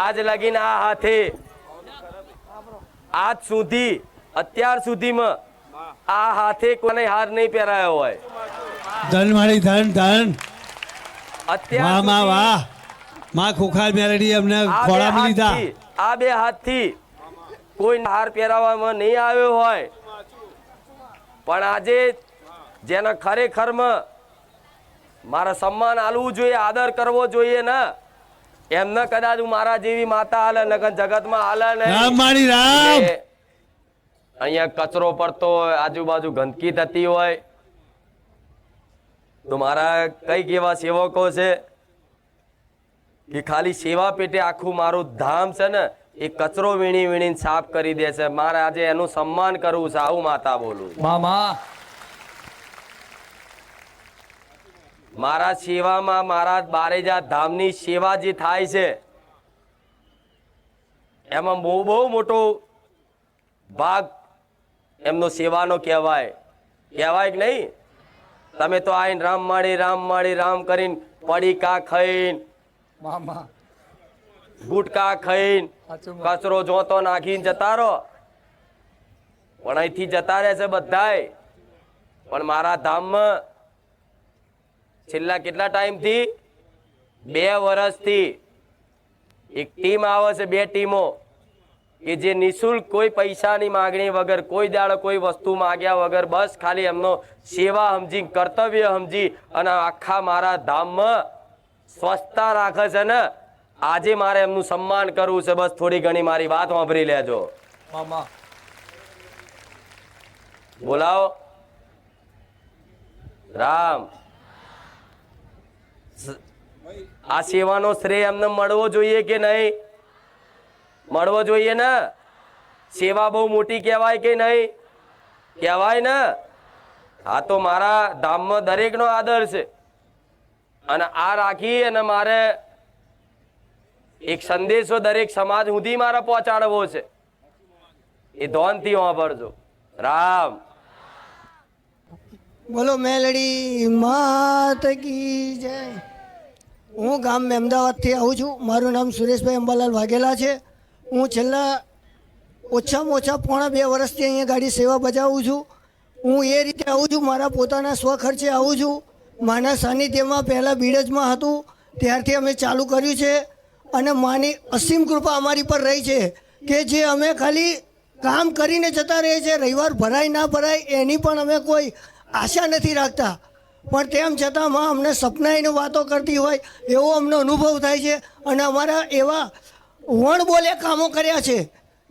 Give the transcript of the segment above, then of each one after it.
આજ લગીને આ હાથે આજ સુધી અત્યાર સુધીમાં આ હાથે કોને હાર નહીં પહેરાયો હોય. ધન મારી ધન ધન. અત્યાર વાહ વાહમાં મેરડી અમને આ બે ખોળામાં લીધા. આ બે હાથથી કોઈ હાર પહેરાવવામાં નહીં આવ્યો હોય. પણ આજે જેના ખરેખરમાં મારા સન્માન આલવું જોઈએ આદર કરવો જોઈએ ને એમને કદાચ હું મારા જેવી માતા હાલે ને જગતમાં હાલે રામ નહીં મારી રામ. અહીંયા કચરો પડતો હોય આજુબાજુ ગંદકી થતી હોય. તો મારા કંઈક એવા સેવકો છે કે ખાલી સેવા પેટે આખું મારું ધામ છે ને એ કચરો વીણી વીણીને સાફ કરી દે છે. મારે આજે એનું સન્માન કરવું છે. આવું માતા બોલું મામા મારા સેવામાં મારા બારેજા ધામની સેવા જે થાય છે. એમાં બહુ બહુ મોટો ભાગ એમનો સેવાનો કહેવાય. કહેવાય કે નહીં? તમે તો આવીને રામ માળી રામ માળી રામ કરીને પડીકા ખાઈને મામા. ગુટકા ખાઈને કચરો જોતો નાખીને જતા રહો. પણ અહીંથી જતા રહે છે બધાય. પણ મારા ધામમાં છેલ્લા કેટલા ટાઈમથી? બે વર્ષથી એક ટીમ આવે છે બે ટીમો કે જે નિઃશુલ્ક કોઈ પૈસાની માગણી વગર કોઈ દાડો કોઈ વસ્તુ માગ્યા વગર બસ ખાલી એમનો સેવા સમજી કર્તવ્ય સમજી અને આખા મારા ધામમાં સ્વચ્છતા રાખે છે ને આજે મારે એમનું સન્માન કરવું છે. બસ થોડી ઘણી મારી વાત વાપરી લેજો. બોલાવો. રામ. આ સેવાનો શ્રેય એમને મળવો જોઈએ કે નહીં? મળવો જોઈએ ને? સેવા બહુ મોટી કહેવાય કે નહીં? કહેવાય ને? આ તો મારા ધામમાં દરેકનો આદર છે. અને આ રાખી અને મારે એક સંદેશો દરેક સમાજ સુધી મારે પહોંચાડવો છે. એ ધોનથી વાપરજો. રામ. બોલો મેલડી, માત કી જય. હું ગામ અમદાવાદથી આવું છું. મારું નામ સુરેશભાઈ અંબાલાલ વાઘેલા છે. હું છેલ્લા ઓછામાં ઓછા પોણા બે વર્ષથી અહીંયા ગાડી સેવા બજાવું છું. હું એ રીતે આવું છું, મારા પોતાના સ્વખર્ચે આવું છું. માના સાનિધ્યમાં પહેલાં બીડજમાં હતું, ત્યારથી અમે ચાલુ કર્યું છે. અને માની અસીમ કૃપા અમારી પર રહી છે કે જે અમે ખાલી કામ કરીને જતા રહીએ છીએ, રવિવાર ભરાય ના ભરાય, એની પણ અમે કોઈ આશા નથી રાખતા. પણ તેમ છતાં માં અમને સપનાઈની વાતો કરતી હોય એવો અમને અનુભવ થાય છે અને અમારા એવા વણ બોલે કામો કર્યા છે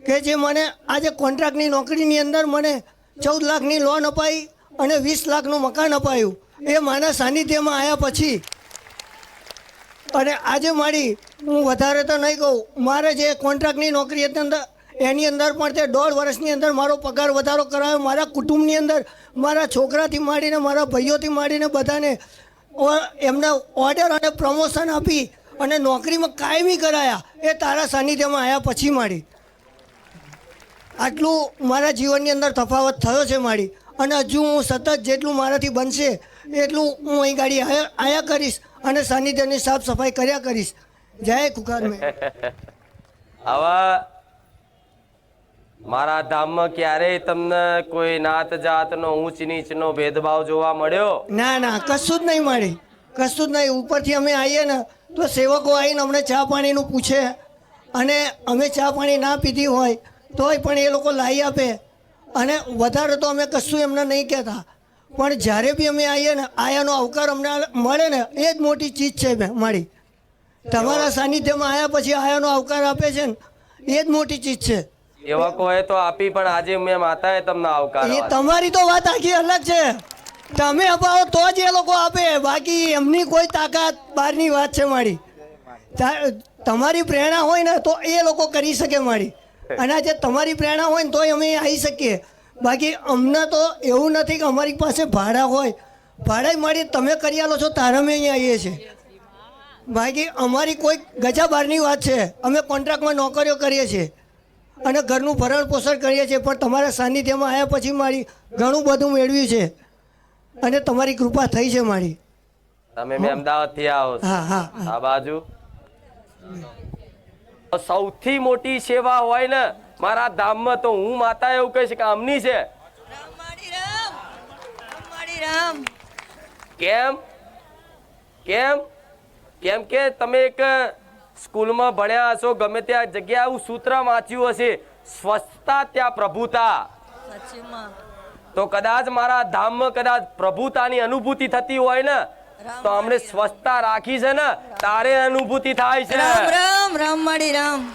કે જે મને આજે કોન્ટ્રાક્ટની નોકરીની અંદર મને ચૌદ લાખની લોન અપાઈ અને વીસ લાખનું મકાન અપાયું. એ મારા સાનિધ્યમાં આવ્યા પછી અને આજે મારી, હું વધારે તો નહીં કહું, મારે જે કોન્ટ્રાક્ટની નોકરી હતી અંદર એની અંદર પણ તે દોઢ વર્ષની અંદર મારો પગાર વધારો કરાયો. મારા કુટુંબની અંદર, મારા છોકરાથી માંડીને, મારા ભાઈઓથી માંડીને બધાને એમને ઓર્ડર અને પ્રમોશન આપી અને નોકરીમાં કાયમી કરાયા. એ તારા સાનિધ્યમાં આવ્યા પછી મારી આટલું મારા જીવનની અંદર તફાવત થયો છે મારી. અને હજુ હું સતત જેટલું મારાથી બનશે, એટલું હું અહીં ગાડી આયા કરીશ અને સાનિધ્યની સાફ સફાઈ કર્યા કરીશ. જય કુકાર હવે મારા ધામમાં ક્યારેય તમને કોઈ નાત જાતનો ઊંચ નીચનો ભેદભાવ જોવા મળ્યો? ના ના, કશું જ નહીં મળે. કશું જ નહીં. ઉપરથી અમે આવીએ ને, તો સેવકો આવીને અમને ચા પાણીનું પૂછે. અને અમે ચા પાણી ના પીધી હોય, તોય પણ એ લોકો લાવી આપે. અને વધારે તો અમે કશું એમને નહીં કહેતા. પણ જ્યારે બી અમે આવીએ ને, આયાનો આવકાર અમને મળે ને, એ જ મોટી ચીજ છે મારી. તમારા સાનિધ્યમાં આવ્યા પછી આયાનો આવકાર આપે છે ને, એ જ મોટી ચીજ છે. એવા કોઈ તો આપી પણ આજે મેં માતાએ તમને આવકાર એ તમારી તો વાત આખી અલગ છે. તમે અપાવો તો જ એ લોકો આપે. બાકી એમની કોઈ તાકાત બહારની વાત છે મારી. તમારી પ્રેરણા હોય ને તો એ લોકો કરી શકે મારી. અને આજે તમારી પ્રેરણા હોય ને તોય અમે આવી શકીએ. બાકી અમને તો એવું નથી કે અમારી પાસે ભાડા હોય. ભાડા મળી તમે કરી આલો છો તારે અમે અહીંયા આવીએ છીએ. બાકી અમારી કોઈ ગજા બહારની વાત છે. અમે કોન્ટ્રાક્ટમાં નોકરીઓ કરીએ છીએ. અને ઘરનું ભરણ પોષણ કરીએ છીએ પણ તમારા સાનિધ્યમાં આવ્યા પછી મારી ઘણું બધું મેળવ્યું છે. અને તમારી કૃપા થઈ છે મારી. તમે મેં અમદાવાદથી આવો હા હા હા. આ બાજુ. સૌથી મોટી સેવા હોય ને મારા ધામમાં તો હું માતા એવું કહીશ કે આમની છે. રામ માડી રામ રામ માડી રામ. કેમ? કેમ? કેમ કે તમે એક સ્કૂલમાં ભણ્યા હશો ગમે ત્યાં જગ્યાએ આવું સૂત્ર વાંચ્યું હશે સ્વચ્છતા ત્યાં પ્રભુતા. તો કદાચ મારા ધામમાં કદાચ પ્રભુતાની અનુભૂતિ થતી હોય ને તો અમને સ્વચ્છતા રાખી છે ને તારે અનુભૂતિ થાય છે. રામ રામ રામ.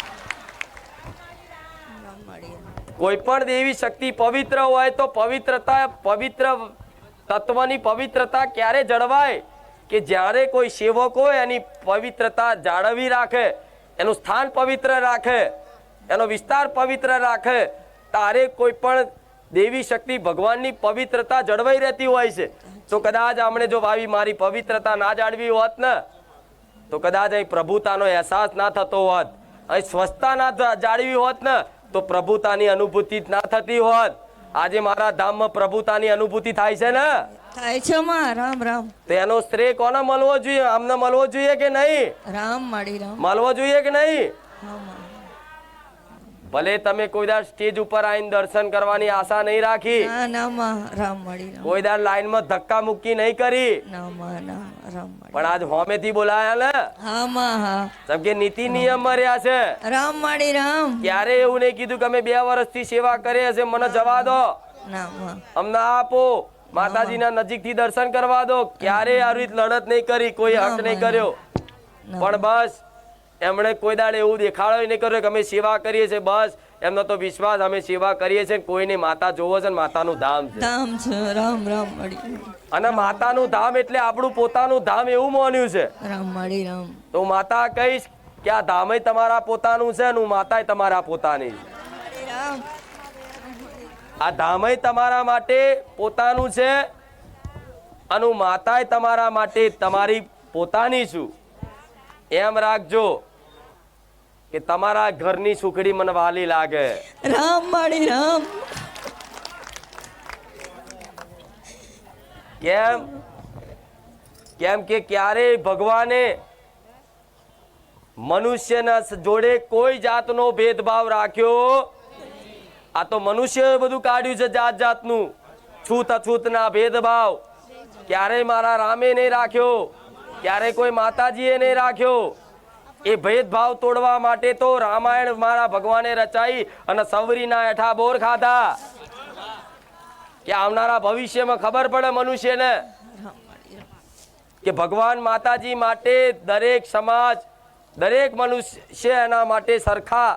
કોઈ પણ દેવી શક્તિ પવિત્ર હોય તો પવિત્રતા પવિત્ર તત્વની પવિત્રતા ક્યારે જળવાય? કે જ્યારે કોઈ સેવક હોય, એની પવિત્રતા જાળવી રાખે, એનું સ્થાન પવિત્ર રાખે, એનો વિસ્તાર પવિત્ર રાખે, તારે કોઈ પણ દેવી શક્તિ ભગવાનની પવિત્રતા જળવાઈ રહેતી હોય છે. તો કદાચ હમણે જો ભાવી મારી પવિત્રતા ના જાળવી હોત ને, તો કદાચ અહીં પ્રભુતાનો અહેસાસ ના થતો હોત. અહીં સ્વચ્છતા ના જાળવી હોત ને, તો પ્રભુતાની અનુભૂતિ ના થતી હોત. આજે મારા ધામમાં પ્રભુતાની અનુભૂતિ થાય છે ને? થાય છે માં રામ રામ. તેનો શ્રેય કોને મળવો જોઈએ? અમને મળવો જોઈએ કે નહીં? રામ માડી રામ. મળવો જોઈએ કે નહીં? ભલે તમે કોઈ દાર સ્ટેજ ઉપર આવીને દર્શન કરવાની આશા નહીં રાખી. ના ના માં રામ માડી રામ. કોઈ દાડ લાઈનમાં ધક્કા મુક્કી નહીં કરી. ના માં ના રામ પણ આજ હોમેથી બોલાયા ને? હા માં હા. જેમ કે નીતિ નિયમ મર્યા છે. રામ માડી રામ. ક્યારે એવું નહીં કીધું કે અમે બે વર્ષથી સેવા કરી હશે મને જવા દો. ના માં. અમને આપો. માતાજીના નજીકથી દર્શન કરવા દો. ક્યારે આવી રીત લડત નહીં કરી કોઈ હટ નહીં કર્યો. પણ બસ એમણે કોઈ દાડે એવું દેખાડો નહીં કર્યો કે અમે સેવા કરીએ છીએ બસ. એમનો તો વિશ્વાસ અમે સેવા કરીએ છીએ કોઈની માતા જોવો છે ને માતાનું ધામ છે. ધામ છે રામ રામ અને માતાનું ધામ એટલે આપણું પોતાનું ધામ એવું માન્યું છે. રામ મળી રામ. તો માતા કહીશ કે આ ધામે તમારા પોતાનું છે અને માતાય તમારા પોતાની. છે. રામ. આ ધામય તમારા માટે પોતાનું છે અને માતાય તમારા માટે તમારી પોતાની છું. એમ રાખજો કે તમારા ઘરની સુખડી મને વાલી લાગે. રામ માડી રામ. કેમ? કેમ કે ક્યારેય ભગવાને મનુષ્યના જોડે કોઈ જાતનો ભેદભાવ રાખ્યો આ તો મનુષ્ય બધું કાઢ્યું છે જાત જાતનું. છૂત અછૂતના ભેદભાવ. ક્યારેય મારા રામે નહીં રાખ્યો. ક્યારેય કોઈ માતાજીએ નહીં રાખ્યો. એ ભેદભાવ તોડવા માટે તો રામાયણ મારા ભગવાને રચાઈ અને સવરીના હેઠા બોર ખાધા. કે આવનારા ભવિષ્યમાં ખબર પડે મનુષ્યને. કે ભગવાન માતાજી માટે દરેક સમાજ, દરેક મનુષ્ય એના માટે સરખા.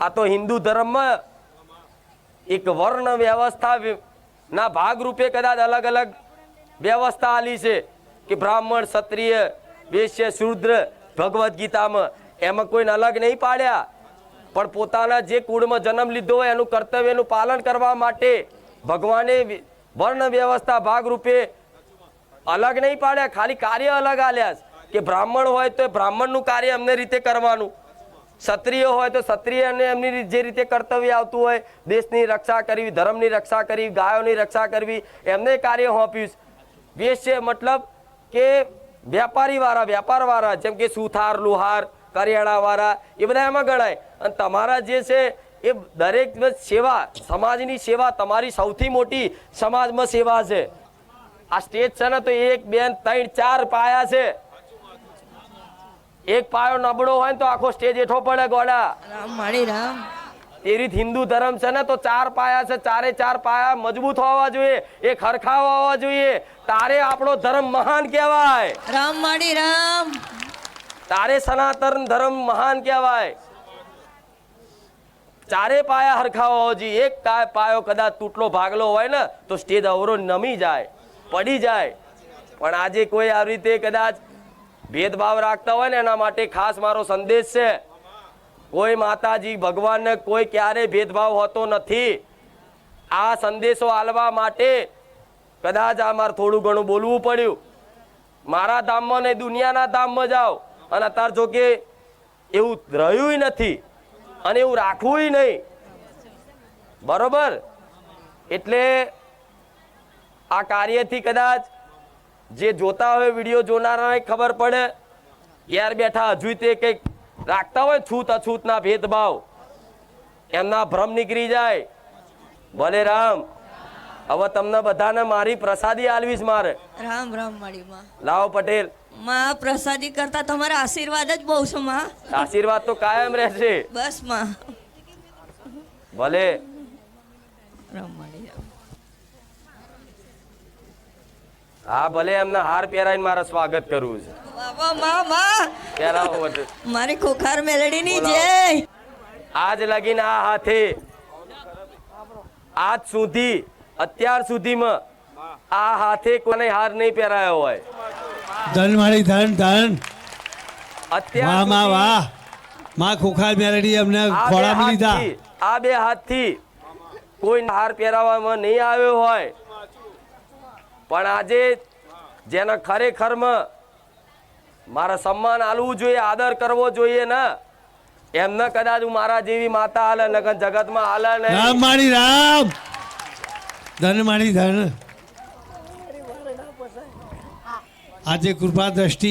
આ તો હિન્દુ ધર્મમાં એક વર્ણ વ્યવસ્થા ના ભાગરૂપે કદાચ અલગ અલગ વ્યવસ્થા આલી છે કે બ્રાહ્મણ, ક્ષત્રિય, વૈશ્ય, શૂદ્ર, ભગવદ્ ગીતામાં એમાં કોઈને અલગ નહીં પાડ્યા. પણ પોતાના જે કુળમાં જન્મ લીધો હોય એનું કર્તવ્યનું પાલન કરવા માટે ભગવાને વર્ણ વ્યવસ્થા ભાગરૂપે અલગ નહીં પાડ્યા. ખાલી કાર્ય અલગ આલ્યા કે બ્રાહ્મણ હોય તો બ્રાહ્મણનું કાર્ય અમને રીતે કરવાનું. ક્ષત્રિય હોય તો ક્ષત્રિયને એમની જે રીતે કર્તવ્ય આવતું હોય, દેશની રક્ષા કરવી, ધર્મની રક્ષા કરવી, ગાયોની રક્ષા કરવી, એમને કાર્ય સોંપ્યું છે. વેશ્ય મતલબ કે વેપારી વાળા વ્યાપાર વાળા જેમ કે સુથાર, લુહાર કરિયાણા વાળા એ બધા એમાં ગણાય. અને તમારા જે છે, એ દરેક સેવા, સમાજની સેવા તમારી સૌથી મોટી સમાજમાં સેવા છે. આ સ્ટેજ છે ને તો એક બેન ત્રણ, ચાર પાયા છે. એક પાયો નબળો હોય ને તો આખો સ્ટેજ હેઠો પડે ગોડા. રામ માડી રામ. રીત હિન્દુ ધર્મ છે ને તો ચાર પાયા છે ચારે ચાર પાયા મજબૂત હોવા જોઈએ એ ખરખા હોવા જોઈએ. તારે આપણો ધર્મ મહાન કહેવાય. રામ માડી રામ. તારે સનાતન ધર્મ મહાન કહેવાય. ચારે પાયા હરખા હોવા જોઈએ. એક પાયો કદાચ તૂટલો ભાગલો હોય ને તો સ્ટેજ અવરો નમી જાય પડી જાય. પણ આજે કોઈ આવી રીતે કદાચ ભેદભાવ રાખતા હોય ને એના માટે ખાસ મારો સંદેશ છે. કોઈ માતાજી ભગવાનને કોઈ ક્યારે ભેદભાવ હોતો નથી. આ સંદેશો આલવા માટે કદાચ આ મારે થોડું ઘણું બોલવું પડ્યું. મારા ધામમાં ને દુનિયાના ધામમાં જાઓ. અને અત્યારે જો કે એવું રહ્યું નથી અને એવું રાખવું નહીં. બરોબર? એટલે આ કાર્યથી કદાચ જે જોતા હોય વીડિયો જોનારાને ખબર પડે. ઘેર બેઠા હજુ તે કંઈક રાખતા હોય છૂત અછૂતના ભેદભાવ. એમના ભ્રમ નીકળી જાય. ભલે રામ હવે તમને બધાને મારી પ્રસાદી આલવીશ મારે. રામ રામ મારી માં. લાવો પટેલ. માં પ્રસાદી કરતા તમારા આશીર્વાદ જ બહુ છે માં. આશીર્વાદ તો કાયમ રહેશે. બસમાં. ભલે. રામ મારી રામ હા ભલે એમને હાર પહેરાઈને મારે સ્વાગત કરવું છે. પહેરાવો મારી ખોખાર મેલડી ની જય. આજ લગીન આ હાથે આજ સુધી અત્યાર સુધીમાં આ હાથે કોને હાર નહીં પહેરાયો હોય. ધન મારી ધન ધન. અત્યાર વાહમાં વાહ. માં ખોખાર મેલડી અમને આ બે ખોળામાં લીધા. હાથથી- આ બે હાથથી કોઈ હાર પહેરાવવામાં નહીં આવ્યો હોય. પણ આજે જેના ખરેખરમાં મારા સન્માન આલવું જોઈએ આદર કરવો જોઈએ ને એમને કદાચ હું મારા જેવી માતા હાલે નગર જગતમાં હાલે રામ નહીં મારી રામ. ધન મારી ધન. આજે કૃપા દ્રષ્ટિ